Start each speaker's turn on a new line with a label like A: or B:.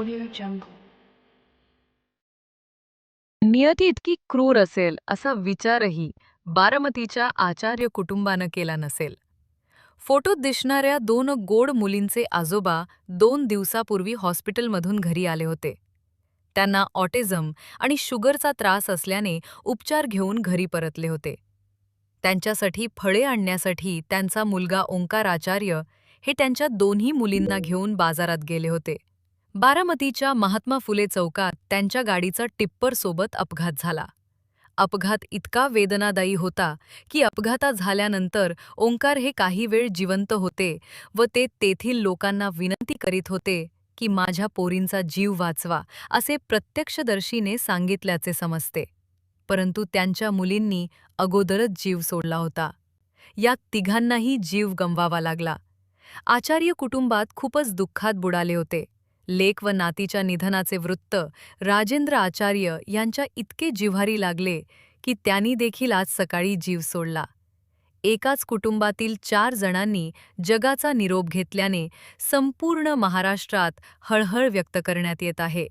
A: Audio
B: नियती इतकी क्रूर असेल असा विचारही बारामतीच्या आचार्य कुटुंबानं केला नसेल. फोटोत दिसणाऱ्या दोन गोड मुलींचे आजोबा दोन दिवसापूर्वी हॉस्पिटलमधून घरी आले होते. त्यांना ऑटिझम आणि शुगरचा त्रास असल्याने उपचार घेऊन घरी परतले होते. त्यांच्यासाठी फळे आणण्यासाठी त्यांचा मुलगा ओंकार आचार्य हे त्यांच्या दोन्ही मुलींना घेऊन बाजारात गेले होते. बारामतीच्या महात्मा फुले चौकात त्यांच्या गाडीचा टिप्परसोबत अपघात झाला. अपघात इतका वेदनादायी होता की अपघाता झाल्यानंतर ओंकार हे काही वेळ जिवंत होते व ते तेथील लोकांना विनंती करीत होते की माझ्या पोरींचा जीव वाचवा असे प्रत्यक्षदर्शीने सांगितल्याचे समजते. परंतु त्यांच्या मुलींनी अगोदरच जीव सोडला होता. या तिघांनाही जीव गमवावा लागला. आचार्य कुटुंबात खूपच दुःखात बुडाले होते. लेक व नातीच्या निधनाचे वृत्त राजेंद्र आचार्य यांच्या इतके जिव्हारी लागले की त्यांनी देखील आज सकाळी जीव सोडला. एकाच कुटुंबातील चार जणांनी जगाचा निरोप घेतल्याने संपूर्ण महाराष्ट्रात हळहळ व्यक्त करण्यात येत आहे.